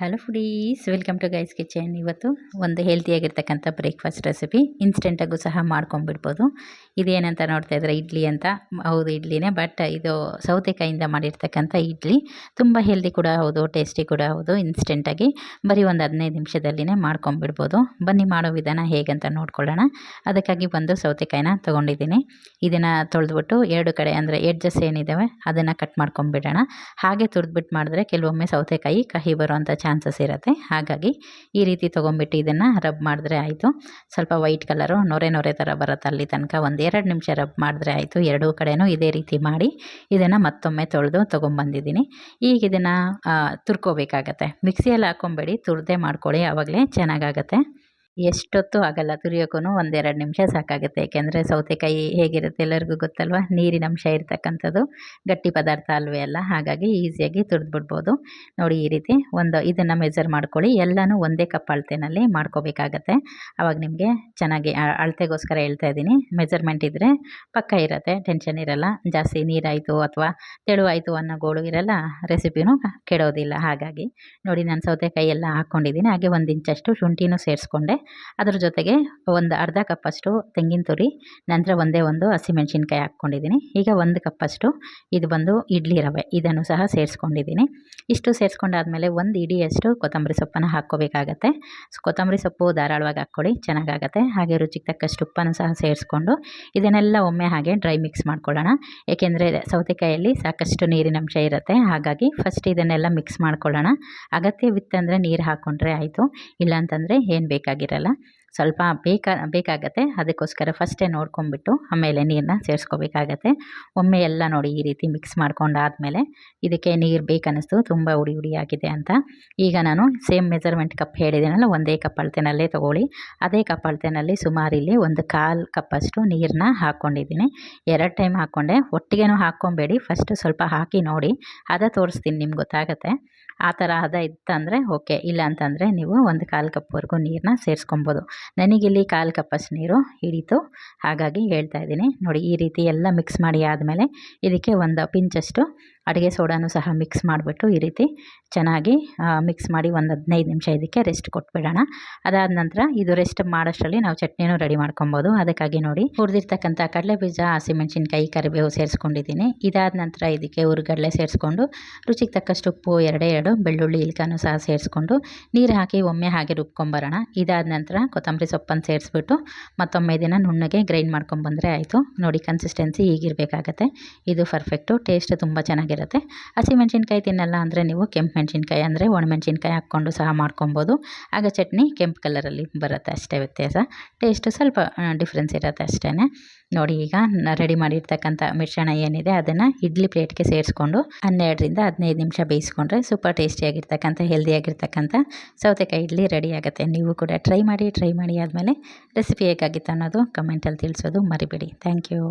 Hello foodies welcome to guys kitchen ಇವತ್ತು ಒಂದು ಹೆಲ್ತಿಯಾಗಿರ್ತಕ್ಕಂಥ breakfast recipe ಇನ್ಸ್ಟೆಂಟಾಗೂ ಸಹ ಮಾಡ್ಕೊಂಡ್ಬಿಡ್ಬೋದು. ಇದೇನಂತ ನೋಡ್ತಾ ಇದ್ರೆ ಇಡ್ಲಿ ಅಂತ. ಹೌದು, ಇಡ್ಲಿನೇ ಬಟ್ ಇದು ಸೌತೆಕಾಯಿಂದ ಮಾಡಿರ್ತಕ್ಕಂಥ ಇಡ್ಲಿ. ತುಂಬ ಹೆಲ್ದಿ ಕೂಡ ಹೌದು ಟೇಸ್ಟಿ ಕೂಡ ಹೌದು ಇನ್ಸ್ಟೆಂಟಾಗಿ ಬರೀ ಒಂದು ಹದಿನೈದು ನಿಮಿಷದಲ್ಲಿನೇ ಮಾಡ್ಕೊಂಬಿಡ್ಬೋದು ಬನ್ನಿ, ಮಾಡೋ ವಿಧಾನ ಹೇಗಂತ ನೋಡ್ಕೊಳ್ಳೋಣ. ಅದಕ್ಕಾಗಿ ಒಂದು ಸೌತೆಕಾಯಿನ ತೊಗೊಂಡಿದ್ದೀನಿ. ಇದನ್ನು ತೊಳೆದ್ಬಿಟ್ಟು ಎರಡು ಕಡೆ ಅಂದರೆ ಎಡ್ಜಸ್ ಏನಿದ್ದಾವೆ ಅದನ್ನು ಕಟ್ ಮಾಡ್ಕೊಂಬಿಡೋಣ ಹಾಗೆ ತುರಿದ್ಬಿಟ್ಟು ಮಾಡಿದ್ರೆ ಕೆಲವೊಮ್ಮೆ ಸೌತೆಕಾಯಿ ಕಹಿ ಬರುವಂಥ ಚಾನ್ಸಸ್ ಇರುತ್ತೆ. ಹಾಗಾಗಿ ಈ ರೀತಿ ತೊಗೊಂಬಿಟ್ಟು ಇದನ್ನು ರಬ್ ಮಾಡಿದ್ರೆ ಆಯಿತು. ಸ್ವಲ್ಪ ವೈಟ್ ಕಲರು ನೊರೆ ನೊರೆ ಥರ ಬರುತ್ತೆ ಅಲ್ಲಿ ತನಕ. ಒಂದು ಎರಡು ನಿಮಿಷ ರಬ್ ಮಾಡಿದ್ರೆ ಆಯಿತು. ಎರಡೂ ಕಡೆನೂ ಇದೇ ರೀತಿ ಮಾಡಿ ಇದನ್ನು ಮತ್ತೊಮ್ಮೆ ತೊಳೆದು ತೊಗೊಂಬಂದಿದ್ದೀನಿ ಈಗ ಇದನ್ನು ತುರ್ಕೋಬೇಕಾಗತ್ತೆ. ಮಿಕ್ಸಿಯಲ್ಲಿ ಹಾಕ್ಕೊಂಬೇಡಿ ತುರ್ದೆ ಮಾಡ್ಕೊಳ್ಳಿ. ಆವಾಗಲೇ ಚೆನ್ನಾಗಾಗತ್ತೆ. ಎಷ್ಟೊತ್ತು ಆಗಲ್ಲ ತುರಿಯೋಕ್ಕೂ ಒಂದೆರಡು ನಿಮಿಷ ಸಾಕಾಗುತ್ತೆ. ಯಾಕೆಂದರೆ ಸೌತೆಕಾಯಿ ಹೇಗಿರುತ್ತೆ ಎಲ್ಲರಿಗೂ ಗೊತ್ತಲ್ವ? ನೀರಿನ ಅಂಶ ಇರ್ತಕ್ಕಂಥದ್ದು, ಗಟ್ಟಿ ಪದಾರ್ಥ ಅಲ್ವೇ ಅಲ್ಲ? ಹಾಗಾಗಿ ಈಸಿಯಾಗಿ ತುರಿದ್ಬಿಡ್ಬೋದು. ನೋಡಿ ಈ ರೀತಿ ಒಂದು ಇದನ್ನು ಮೆಜರ್ ಮಾಡ್ಕೊಳ್ಳಿ. ಎಲ್ಲನೂ ಒಂದೇ ಕಪ್ ಅಳತೆನಲ್ಲಿ ಮಾಡ್ಕೋಬೇಕಾಗತ್ತೆ. ಆವಾಗ ನಿಮಗೆ ಚೆನ್ನಾಗಿ ಅಳತೆಗೋಸ್ಕರ ಹೇಳ್ತಾ ಇದ್ದೀನಿ. ಮೆಜರ್ಮೆಂಟ್ ಇದ್ದರೆ ಪಕ್ಕ ಇರುತ್ತೆ ಟೆನ್ಷನ್ ಇರಲ್ಲ. ಜಾಸ್ತಿ ನೀರಾಯಿತು ಅಥವಾ ತೆಳುವಾಯಿತು ಅನ್ನೋ ಗೋಳು ಇರಲ್ಲ ರೆಸಿಪಿನೂ ಕೆಡೋದಿಲ್ಲ. ಹಾಗಾಗಿ ನೋಡಿ ನಾನು ಸೌತೆಕಾಯಿ ಎಲ್ಲ ಹಾಕ್ಕೊಂಡಿದ್ದೀನಿ. ಹಾಗೆ ಒಂದು ಇಂಚಷ್ಟು ಶುಂಠಿನೂ ಸೇರಿಸ್ಕೊಂಡೆ. ಅದ್ರ ಜೊತೆಗೆ ಒಂದು ಅರ್ಧ ಕಪ್ಪಷ್ಟು ತೆಂಗಿನ ತುರಿ, ನಂತರ ಒಂದೇ ಒಂದು ಹಸಿಮೆಣ್ಸಿನ್ಕಾಯಿ ಹಾಕ್ಕೊಂಡಿದ್ದೀನಿ. ಈಗ ಒಂದು ಕಪ್ಪಷ್ಟು ಇದು ಬಂದು ಇಡ್ಲಿ ರವೆ, ಇದನ್ನು ಸಹ ಸೇರಿಸ್ಕೊಂಡಿದ್ದೀನಿ. ಇಷ್ಟು ಸೇರಿಸ್ಕೊಂಡಾದ್ಮೇಲೆ ಒಂದು ಇಡಿಯಷ್ಟು ಕೊತ್ತಂಬರಿ ಸೊಪ್ಪನ್ನು ಹಾಕ್ಕೋಬೇಕಾಗತ್ತೆ. ಕೊತ್ತಂಬರಿ ಸೊಪ್ಪು ಧಾರಾಳವಾಗಿ ಹಾಕ್ಕೊಳ್ಳಿ, ಚೆನ್ನಾಗಾಗತ್ತೆ. ಹಾಗೆ ರುಚಿಗೆ ತಕ್ಕಷ್ಟು ಉಪ್ಪನ್ನು ಸಹ ಸೇರಿಸ್ಕೊಂಡು ಇದನ್ನೆಲ್ಲ ಒಮ್ಮೆ ಹಾಗೆ ಡ್ರೈ ಮಿಕ್ಸ್ ಮಾಡ್ಕೊಳ್ಳೋಣ. ಏಕೆಂದರೆ ಸೌತೆಕಾಯಲ್ಲಿ ಸಾಕಷ್ಟು ನೀರಿನ ಅಂಶ ಇರುತ್ತೆ. ಹಾಗಾಗಿ ಫಸ್ಟ್ ಇದನ್ನೆಲ್ಲ ಮಿಕ್ಸ್ ಮಾಡ್ಕೊಳ್ಳೋಣ. ಅಗತ್ಯವಿತ್ತಂದರೆ ನೀರು ಹಾಕ್ಕೊಂಡ್ರೆ ಆಯಿತು. ಇಲ್ಲಾಂತಂದರೆ ಏನು ಬೇಕಾಗಿರಲ್ಲ. కదా ಸ್ವಲ್ಪ ಬೇಕಾ, ಬೇಕಾಗತ್ತೆ. ಅದಕ್ಕೋಸ್ಕರ ಫಸ್ಟೇ ನೋಡ್ಕೊಂಬಿಟ್ಟು ಆಮೇಲೆ ನೀರನ್ನ ಸೇರಿಸ್ಕೋಬೇಕಾಗತ್ತೆ. ಒಮ್ಮೆ ಎಲ್ಲ ನೋಡಿ ಈ ರೀತಿ ಮಿಕ್ಸ್ ಮಾಡ್ಕೊಂಡಾದಮೇಲೆ ಇದಕ್ಕೆ ನೀರು ಬೇಕನ್ನಿಸ್ತು. ತುಂಬ ಉಡಿ ಉಡಿ ಆಗಿದೆ ಅಂತ. ಈಗ ನಾನು ಸೇಮ್ ಮೆಜರ್ಮೆಂಟ್ ಕಪ್ ಹೇಳಿದ್ದೀನಲ್ಲ ಒಂದೇ ಕಪ್ ಅಳತೆನಲ್ಲೇ ತೊಗೊಳ್ಳಿ. ಅದೇ ಕಪ್ ಅಳತೆನಲ್ಲಿ ಸುಮಾರು ಇಲ್ಲಿ ಒಂದು ಕಾಲು ಕಪ್ಪಷ್ಟು ನೀರನ್ನ ಹಾಕ್ಕೊಂಡಿದ್ದೀನಿ ಎರಡು ಟೈಮ್ ಹಾಕ್ಕೊಂಡೆ. ಒಟ್ಟಿಗೆನೂ ಹಾಕ್ಕೊಬೇಡಿ. ಫಸ್ಟ್ ಸ್ವಲ್ಪ ಹಾಕಿ ನೋಡಿ. ಅದ ತೋರಿಸ್ತೀನಿ ನಿಮ್ಗೆ ಗೊತ್ತಾಗತ್ತೆ. ಆ ಥರ ಅದ ಇತ್ತಂದರೆ ಓಕೆ ಇಲ್ಲ ಅಂತಂದರೆ ನೀವು ಒಂದು ಕಾಲು ಕಪ್ವರೆಗೂ ನೀರನ್ನ ಸೇರಿಸ್ಕೊಬೋದು. ನನಗಿಲ್ಲಿ ಕಾಲು ಕಪ್ಪಷ್ಟು ನೀರು ಹಿಡಿತು. ಹಾಗಾಗಿ ಹೇಳ್ತಾ ಇದ್ದೀನಿ. ನೋಡಿ, ಈ ರೀತಿ ಎಲ್ಲ ಮಿಕ್ಸ್ ಮಾಡಿ ಆದಮೇಲೆ ಇದಕ್ಕೆ ಒಂದು ಪಿಂಚಷ್ಟು ಅಡುಗೆ ಸೋಡಾನು ಸಹ ಮಿಕ್ಸ್ ಮಾಡಿಬಿಟ್ಟು ಈ ರೀತಿ ಚೆನ್ನಾಗಿ ಮಿಕ್ಸ್ ಮಾಡಿ ಒಂದು ಹದಿನೈದು ನಿಮಿಷ ಇದಕ್ಕೆ ರೆಸ್ಟ್ ಕೊಟ್ಬಿಡೋಣ. ಅದಾದ ನಂತರ ಇದು ರೆಸ್ಟ್ ಮಾಡೋಷ್ಟರಲ್ಲಿ ನಾವು ಚಟ್ನಿನೂ ರೆಡಿ ಮಾಡ್ಕೊಬೋದು. ಅದಕ್ಕಾಗಿ ನೋಡಿ, ಹುರಿದಿರ್ತಕ್ಕಂಥ ಕಡಲೆ ಬೀಜ ಹಸಿಮೆಣ್ಸಿನ್ಕಾಯಿ, ಕರಿಬೇವು ಸೇರಿಸ್ಕೊಂಡಿದ್ದೀನಿ. ಇದಾದ ನಂತರ ಇದಕ್ಕೆ ಹುರುಗಡಲೆ ಸೇರಿಸ್ಕೊಂಡು, ರುಚಿಗೆ ತಕ್ಕಷ್ಟು ಉಪ್ಪು, ಎರಡೇ ಎರಡು, ಬೆಳ್ಳುಳ್ಳಿ, ಇಲ್ಕಾನು ಸಹ ಸೇರಿಸ್ಕೊಂಡು, ನೀರು ಹಾಕಿ ಒಮ್ಮೆ ಹಾಗೆ ರುಬ್ಕೊಂಬರೋಣ. ಇದಾದ ನಂತರ ಕೊತ್ತಂಬರಿ ಸೊಪ್ಪನ್ನು ಸೇರಿಸ್ಬಿಟ್ಟು ಮತ್ತೊಮ್ಮೆ ದಿನ ನುಣ್ಣಗೆ ಗ್ರೈಂಡ್ ಮಾಡ್ಕೊಂಬಂದರೆ ಆಯಿತು. ನೋಡಿ ಕನ್ಸಿಸ್ಟೆನ್ಸಿ ಹೀಗಿರಬೇಕಾಗತ್ತೆ. ಇದು ಪರ್ಫೆಕ್ಟು ಟೇಸ್ಟ್ ತುಂಬ ಚೆನ್ನಾಗಿರುತ್ತೆ. ಇರುತ್ತೆ. ಹಸಿಮೆಣ್ಸಿನ್ಕಾಯಿ ತಿನ್ನಲ್ಲ ಅಂದರೆ ನೀವು ಕೆಂಪು ಮೆಣಸಿನ್ಕಾಯಿ ಅಂದರೆ ಒಣಮೆಣ್ಸಿನ್ಕಾಯಿ ಹಾಕ್ಕೊಂಡು ಸಹ ಮಾಡ್ಕೊಬೋದು. ಆಗ ಚಟ್ನಿ ಕೆಂಪು ಕಲರಲ್ಲಿ ಬರುತ್ತೆ ಅಷ್ಟೇ ವ್ಯತ್ಯಾಸ. ಟೇಸ್ಟು ಸ್ವಲ್ಪ ಡಿಫ್ರೆನ್ಸ್ ಇರುತ್ತೆ ಅಷ್ಟೇ ನೋಡಿ ಈಗ ರೆಡಿ ಮಾಡಿರ್ತಕ್ಕಂಥ ಮಿಶ್ರಣ ಏನಿದೆ ಅದನ್ನು ಇಡ್ಲಿ ಪ್ಲೇಟ್ಗೆ ಸೇರಿಸ್ಕೊಂಡು ಹನ್ನೆರಡರಿಂದ ಹದಿನೈದು ನಿಮಿಷ ಬೇಯಿಸ್ಕೊಂಡ್ರೆ ಸೂಪರ್ ಟೇಸ್ಟಿಯಾಗಿರ್ತಕ್ಕಂಥ ಹೆಲ್ದಿಯಾಗಿರ್ತಕ್ಕಂಥ ಸೌತೆಕಾಯಿ ಇಡ್ಲಿ ರೆಡಿ ಆಗುತ್ತೆ. ನೀವು ಕೂಡ ಟ್ರೈ ಮಾಡಿ ಟ್ರೈ ಮಾಡಿ ಆದಮೇಲೆ ರೆಸಿಪಿ ಹೇಗಾಗಿತ್ತು ಅನ್ನೋದು ಕಮೆಂಟಲ್ಲಿ ತಿಳಿಸೋದು ಮರಿಬೇಡಿ. Thank you